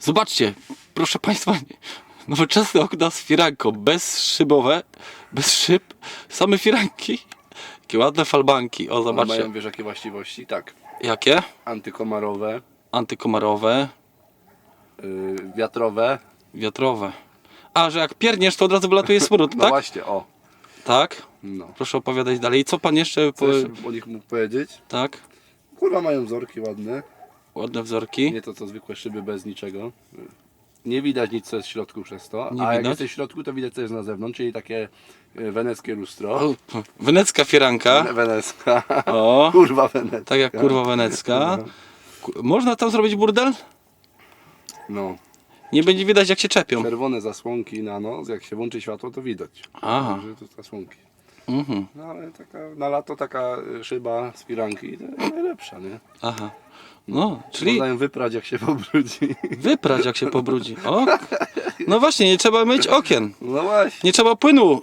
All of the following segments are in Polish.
Zobaczcie, proszę Państwa, nowoczesne okna z firanką, bezszybowe, bez szyb, same firanki. Jakie ładne falbanki, o One zobaczcie. mają, wiesz, jakie właściwości? Tak. Jakie? Antykomarowe, Antykomarowe, yy, wiatrowe. wiatrowe. A, że jak pierniesz, to od razu wylatuje smród, No tak? właśnie, o. Tak? No. Proszę opowiadać dalej. I co Pan jeszcze... Co Po... jeszcze o nich mógł powiedzieć? Tak? Kurwa, mają wzorki ładne. Ładne wzorki. Nie to co zwykłe szyby bez niczego. Nie widać nic co jest w środku przez to. Nie a jak widać? jesteś w środku, to widać co jest na zewnątrz, czyli takie e, weneckie lustro. O, wenecka firanka. Wenecka. O, Kurwa wenecka. tak jak kurwa wenecka. Ku- Można tam zrobić burdel? No. Nie będzie widać jak się czepią. Czerwone zasłonki na noc, jak się włączy światło, to widać. Aha. Że to zasłonki. Mhm. No ale taka, na lato taka y, szyba z firanki to jest najlepsza, nie? Aha. No, czyli Można ją wyprać jak się pobrudzi. wyprać jak się pobrudzi. O, no właśnie, nie trzeba myć okien. No właśnie. Nie trzeba płynu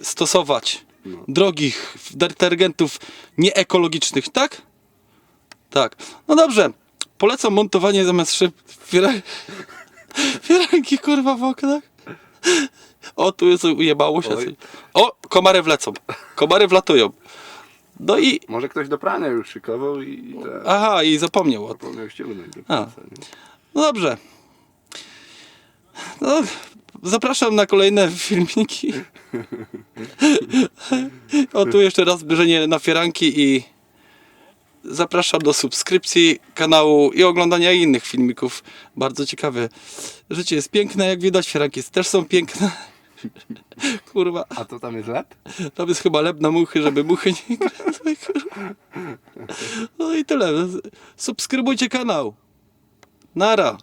y, stosować. No. Drogich detergentów nieekologicznych, tak? Tak. No dobrze. Polecam montowanie zamiast szyb firan... firanki kurwa w oknach. O, tu jest ujebało się. Oj. O, komary wlecą. Komary wlatują. No i... Może ktoś do prania już szykował i, tak. Aha, i zapomniał o tym. Zapomniał ściągnąć do A. pracy, nie? No dobrze. No, zapraszam na kolejne filmiki. O tu jeszcze raz zbliżenie na firanki i zapraszam do subskrypcji kanału i oglądania innych filmików. Bardzo ciekawe. Życie jest piękne, jak widać, firanki też są piękne. Kurwa, A to tam jest lep? tam jest chyba lep na muchy, żeby muchy nie gryzły. kurwa. No i tyle. Subskrybujcie kanał. Nara.